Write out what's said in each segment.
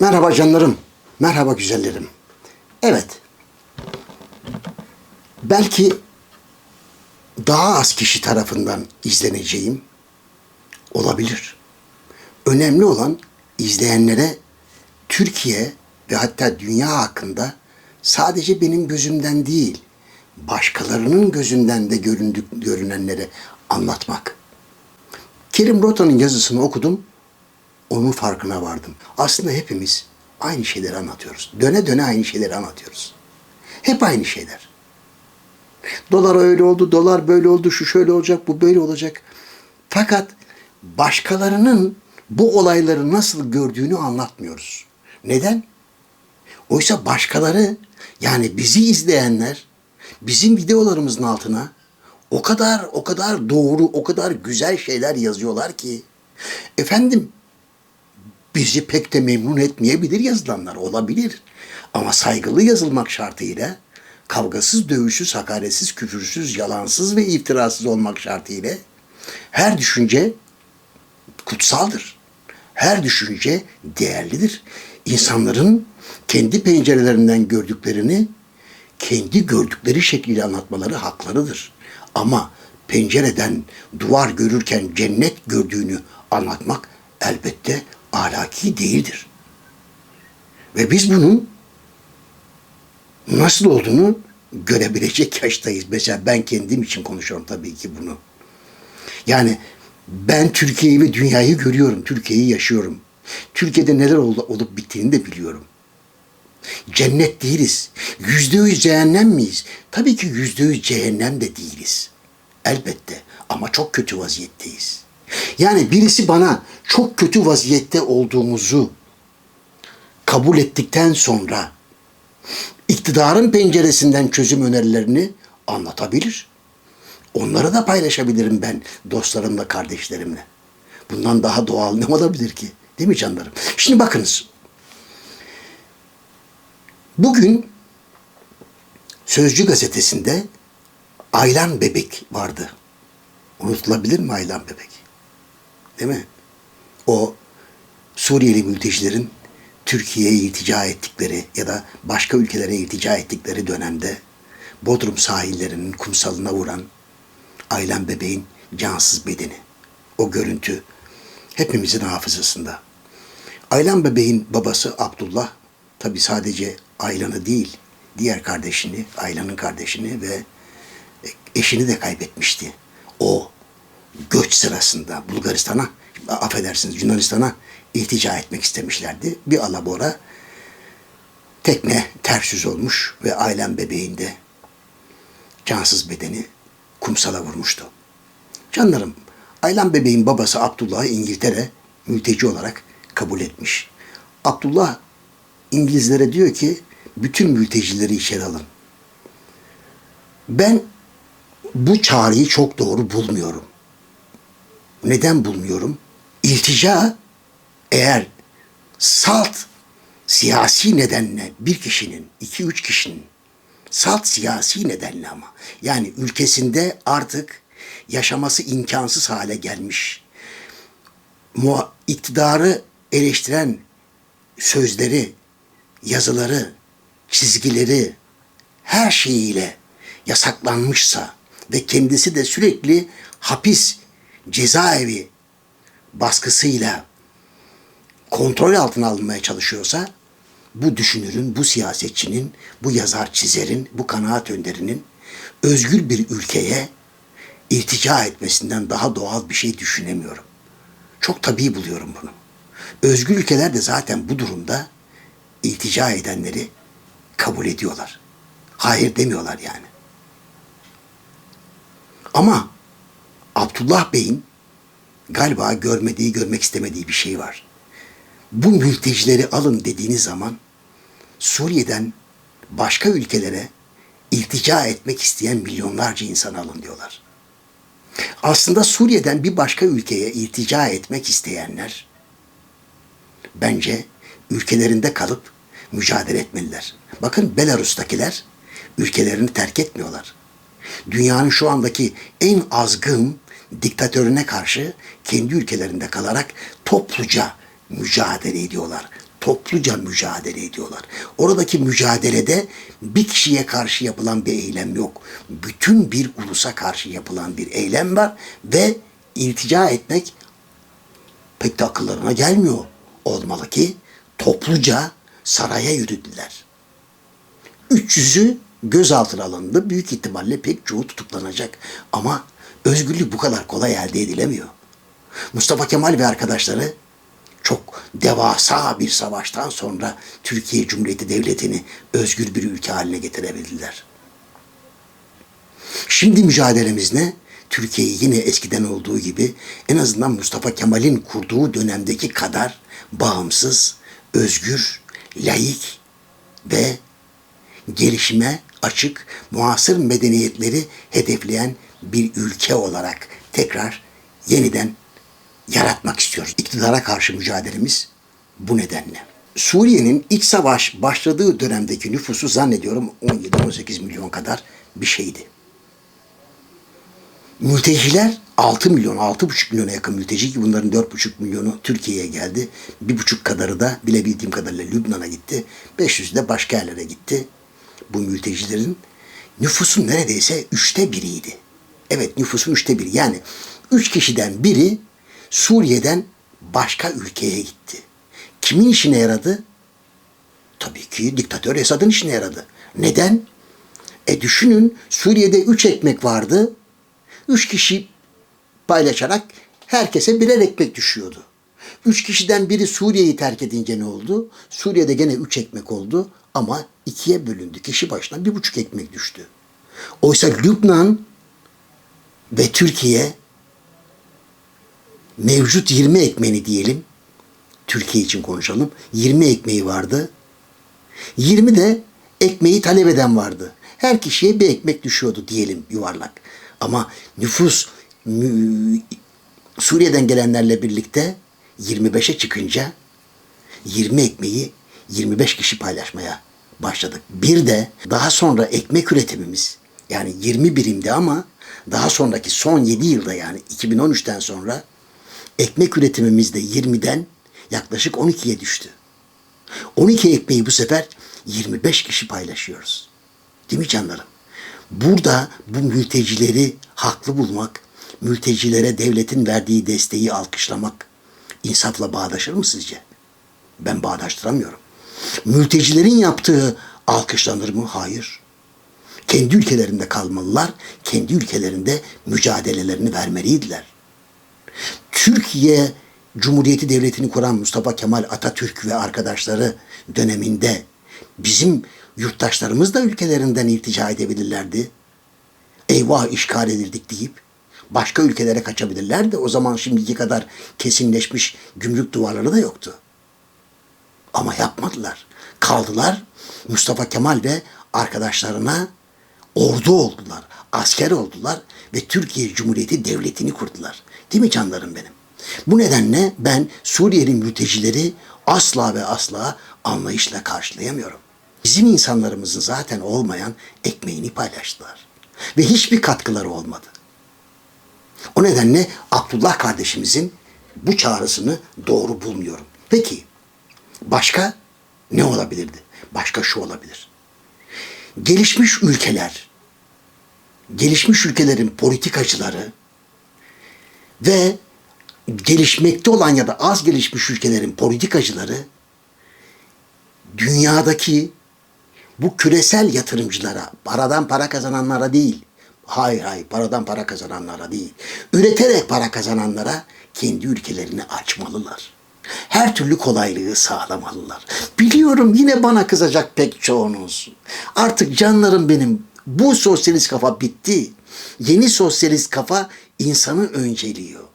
Merhaba canlarım. Merhaba güzellerim. Evet. Belki daha az kişi tarafından izleneceğim olabilir. Önemli olan izleyenlere Türkiye ve hatta dünya hakkında sadece benim gözümden değil, başkalarının gözünden de göründük, görünenleri anlatmak. Kerim Rota'nın yazısını okudum, onun farkına vardım. Aslında hepimiz aynı şeyleri anlatıyoruz. Döne döne aynı şeyleri anlatıyoruz. Hep aynı şeyler. Dolar öyle oldu, dolar böyle oldu, şu şöyle olacak, bu böyle olacak. Fakat başkalarının bu olayları nasıl gördüğünü anlatmıyoruz. Neden? Oysa başkaları yani bizi izleyenler bizim videolarımızın altına o kadar o kadar doğru, o kadar güzel şeyler yazıyorlar ki efendim bizi pek de memnun etmeyebilir yazılanlar olabilir. Ama saygılı yazılmak şartıyla kavgasız, dövüşsüz, hakaretsiz, küfürsüz, yalansız ve iftirasız olmak şartıyla her düşünce kutsaldır. Her düşünce değerlidir. İnsanların kendi pencerelerinden gördüklerini kendi gördükleri şekliyle anlatmaları haklarıdır. Ama pencereden duvar görürken cennet gördüğünü anlatmak elbette ahlaki değildir. Ve biz bunun nasıl olduğunu görebilecek yaştayız. Mesela ben kendim için konuşuyorum tabii ki bunu. Yani ben Türkiye'yi ve dünyayı görüyorum. Türkiye'yi yaşıyorum. Türkiye'de neler oldu, olup bittiğini de biliyorum. Cennet değiliz. Yüzde yüz cehennem miyiz? Tabii ki yüzde yüz cehennem de değiliz. Elbette ama çok kötü vaziyetteyiz. Yani birisi bana çok kötü vaziyette olduğumuzu kabul ettikten sonra iktidarın penceresinden çözüm önerilerini anlatabilir. Onları da paylaşabilirim ben dostlarımla, kardeşlerimle. Bundan daha doğal ne olabilir ki? Değil mi canlarım? Şimdi bakınız. Bugün Sözcü gazetesinde Aylan Bebek vardı. Unutulabilir mi Aylan Bebek? Değil mi? O Suriyeli mültecilerin Türkiye'ye iltica ettikleri ya da başka ülkelere iltica ettikleri dönemde Bodrum sahillerinin kumsalına vuran Aylan bebeğin cansız bedeni. O görüntü hepimizin hafızasında. Aylan bebeğin babası Abdullah tabi sadece Aylan'ı değil diğer kardeşini, Aylan'ın kardeşini ve eşini de kaybetmişti. O göç sırasında Bulgaristan'a, affedersiniz Yunanistan'a iltica etmek istemişlerdi. Bir alabora tekne ters yüz olmuş ve Aylan bebeğinde cansız bedeni kumsala vurmuştu. Canlarım, Aylan bebeğin babası Abdullah'ı İngiltere mülteci olarak kabul etmiş. Abdullah İngilizlere diyor ki bütün mültecileri içeri alın. Ben bu çağrıyı çok doğru bulmuyorum. Neden bulmuyorum? İltica eğer salt siyasi nedenle bir kişinin, iki üç kişinin salt siyasi nedenle ama yani ülkesinde artık yaşaması imkansız hale gelmiş iktidarı eleştiren sözleri, yazıları, çizgileri her şeyiyle yasaklanmışsa ve kendisi de sürekli hapis, cezaevi baskısıyla kontrol altına alınmaya çalışıyorsa bu düşünürün, bu siyasetçinin, bu yazar çizerin, bu kanaat önderinin özgür bir ülkeye iltica etmesinden daha doğal bir şey düşünemiyorum. Çok tabii buluyorum bunu. Özgür ülkeler de zaten bu durumda iltica edenleri kabul ediyorlar. Hayır demiyorlar yani. Ama Abdullah Bey'in galiba görmediği, görmek istemediği bir şey var. Bu mültecileri alın dediğiniz zaman Suriye'den başka ülkelere iltica etmek isteyen milyonlarca insan alın diyorlar. Aslında Suriye'den bir başka ülkeye iltica etmek isteyenler bence ülkelerinde kalıp mücadele etmeliler. Bakın Belarus'takiler ülkelerini terk etmiyorlar. Dünyanın şu andaki en azgın diktatörüne karşı kendi ülkelerinde kalarak topluca mücadele ediyorlar. topluca mücadele ediyorlar. Oradaki mücadelede bir kişiye karşı yapılan bir eylem yok. Bütün bir ulusa karşı yapılan bir eylem var ve iltica etmek pek de akıllarına gelmiyor. Olmalı ki topluca saraya yürüdüler. 300'ü gözaltına alındı. Büyük ihtimalle pek çoğu tutuklanacak. Ama özgürlük bu kadar kolay elde edilemiyor. Mustafa Kemal ve arkadaşları çok devasa bir savaştan sonra Türkiye Cumhuriyeti Devleti'ni özgür bir ülke haline getirebildiler. Şimdi mücadelemiz ne? Türkiye'yi yine eskiden olduğu gibi en azından Mustafa Kemal'in kurduğu dönemdeki kadar bağımsız, özgür, laik ve gelişime açık, muasır medeniyetleri hedefleyen bir ülke olarak tekrar yeniden yaratmak istiyoruz. İktidara karşı mücadelemiz bu nedenle. Suriye'nin iç savaş başladığı dönemdeki nüfusu zannediyorum 17-18 milyon kadar bir şeydi. Mülteciler 6 milyon, 6,5 milyona yakın mülteci ki bunların 4,5 milyonu Türkiye'ye geldi. 1,5 kadarı da bilebildiğim kadarıyla Lübnan'a gitti. 500'ü de başka yerlere gitti. Bu mültecilerin nüfusun neredeyse üçte biriydi. Evet nüfusun üçte biri. Yani üç kişiden biri Suriye'den başka ülkeye gitti. Kimin işine yaradı? Tabii ki diktatör Esad'ın işine yaradı. Neden? E düşünün Suriye'de üç ekmek vardı. Üç kişi paylaşarak herkese birer ekmek düşüyordu. Üç kişiden biri Suriye'yi terk edince ne oldu? Suriye'de gene üç ekmek oldu ama ikiye bölündü. Kişi başına bir buçuk ekmek düştü. Oysa Lübnan ve Türkiye mevcut 20 ekmeğini diyelim. Türkiye için konuşalım. 20 ekmeği vardı. 20 de ekmeği talep eden vardı. Her kişiye bir ekmek düşüyordu diyelim yuvarlak. Ama nüfus Suriye'den gelenlerle birlikte 25'e çıkınca 20 ekmeği 25 kişi paylaşmaya başladık. Bir de daha sonra ekmek üretimimiz yani 20 birimdi ama daha sonraki son 7 yılda yani 2013'ten sonra ekmek üretimimiz de 20'den yaklaşık 12'ye düştü. 12 ekmeği bu sefer 25 kişi paylaşıyoruz. Değil mi canlarım? Burada bu mültecileri haklı bulmak, mültecilere devletin verdiği desteği alkışlamak insafla bağdaşır mı sizce? Ben bağdaştıramıyorum. Mültecilerin yaptığı alkışlanır mı? Hayır. Kendi ülkelerinde kalmalılar, kendi ülkelerinde mücadelelerini vermeliydiler. Türkiye Cumhuriyeti Devleti'ni kuran Mustafa Kemal Atatürk ve arkadaşları döneminde bizim yurttaşlarımız da ülkelerinden irtica edebilirlerdi. Eyvah işgal edildik deyip başka ülkelere kaçabilirlerdi. O zaman şimdiki kadar kesinleşmiş gümrük duvarları da yoktu. Ama yapmadılar. Kaldılar Mustafa Kemal ve arkadaşlarına ordu oldular, asker oldular ve Türkiye Cumhuriyeti Devleti'ni kurdular. Değil mi canlarım benim? Bu nedenle ben Suriyeli mültecileri asla ve asla anlayışla karşılayamıyorum. Bizim insanlarımızın zaten olmayan ekmeğini paylaştılar. Ve hiçbir katkıları olmadı. O nedenle Abdullah kardeşimizin bu çağrısını doğru bulmuyorum. Peki başka ne olabilirdi? Başka şu olabilir. Gelişmiş ülkeler, gelişmiş ülkelerin politikacıları ve gelişmekte olan ya da az gelişmiş ülkelerin politikacıları dünyadaki bu küresel yatırımcılara, paradan para kazananlara değil, hayır hayır paradan para kazananlara değil, üreterek para kazananlara kendi ülkelerini açmalılar. Her türlü kolaylığı sağlamalılar. Biliyorum yine bana kızacak pek çoğunuz. Artık canlarım benim bu sosyalist kafa bitti. Yeni sosyalist kafa insanı önceliyor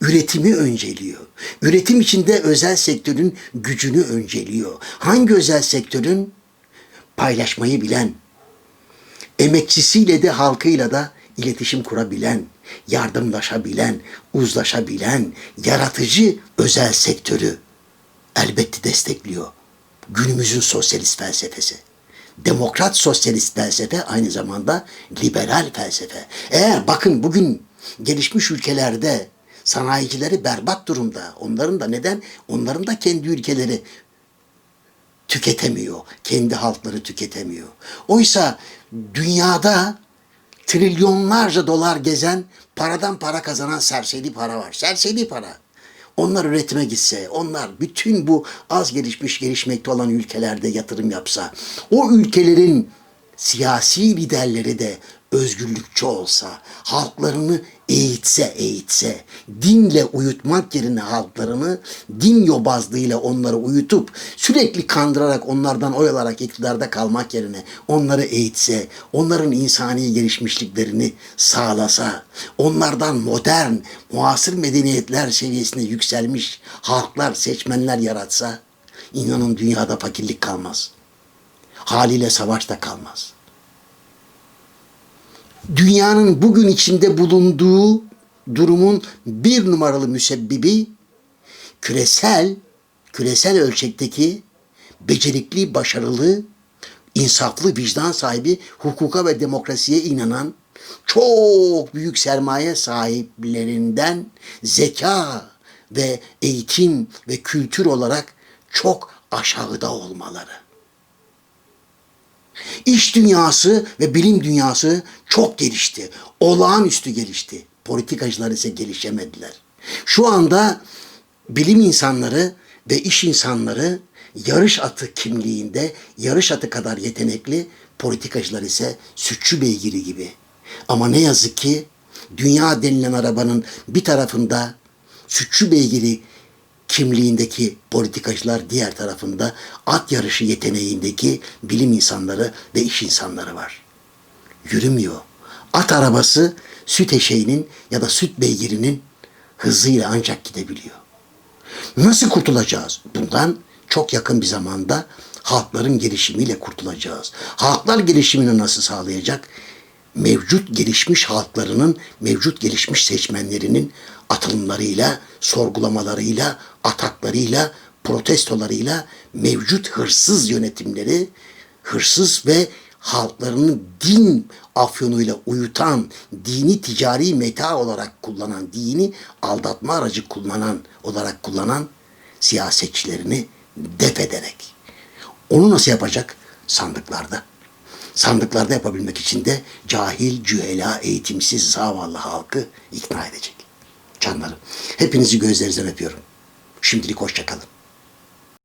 üretimi önceliyor. Üretim içinde özel sektörün gücünü önceliyor. Hangi özel sektörün? Paylaşmayı bilen, emekçisiyle de halkıyla da iletişim kurabilen, yardımlaşabilen, uzlaşabilen, yaratıcı özel sektörü elbette destekliyor. Günümüzün sosyalist felsefesi. Demokrat sosyalist felsefe aynı zamanda liberal felsefe. Eğer bakın bugün gelişmiş ülkelerde Sanayicileri berbat durumda. Onların da neden? Onların da kendi ülkeleri tüketemiyor. Kendi halkları tüketemiyor. Oysa dünyada trilyonlarca dolar gezen, paradan para kazanan serseri para var. Serseri para. Onlar üretime gitse, onlar bütün bu az gelişmiş, gelişmekte olan ülkelerde yatırım yapsa, o ülkelerin siyasi liderleri de özgürlükçü olsa, halklarını eğitse, eğitse, dinle uyutmak yerine halklarını din yobazlığıyla onları uyutup sürekli kandırarak onlardan oy alarak iktidarda kalmak yerine onları eğitse, onların insani gelişmişliklerini sağlasa, onlardan modern, muasır medeniyetler seviyesine yükselmiş halklar, seçmenler yaratsa, inanın dünyada fakirlik kalmaz. Haliyle savaş da kalmaz dünyanın bugün içinde bulunduğu durumun bir numaralı müsebbibi küresel küresel ölçekteki becerikli, başarılı, insaflı, vicdan sahibi, hukuka ve demokrasiye inanan çok büyük sermaye sahiplerinden zeka ve eğitim ve kültür olarak çok aşağıda olmaları. İş dünyası ve bilim dünyası çok gelişti. Olağanüstü gelişti. Politikacılar ise gelişemediler. Şu anda bilim insanları ve iş insanları yarış atı kimliğinde yarış atı kadar yetenekli, politikacılar ise sütçü beygiri gibi. Ama ne yazık ki dünya denilen arabanın bir tarafında sütçü beygiri kimliğindeki politikacılar diğer tarafında at yarışı yeteneğindeki bilim insanları ve iş insanları var. Yürümüyor. At arabası süt eşeğinin ya da süt beygirinin hızıyla ancak gidebiliyor. Nasıl kurtulacağız? Bundan çok yakın bir zamanda halkların gelişimiyle kurtulacağız. Halklar gelişimini nasıl sağlayacak? Mevcut gelişmiş halklarının, mevcut gelişmiş seçmenlerinin atılımlarıyla, sorgulamalarıyla, ataklarıyla, protestolarıyla mevcut hırsız yönetimleri, hırsız ve halklarını din afyonuyla uyutan, dini ticari meta olarak kullanan, dini aldatma aracı kullanan olarak kullanan siyasetçilerini def ederek. Onu nasıl yapacak? Sandıklarda. Sandıklarda yapabilmek için de cahil, cühela, eğitimsiz, zavallı halkı ikna edecek. Canlarım, hepinizi gözlerinizden öpüyorum. Şimdilik hoşçakalın.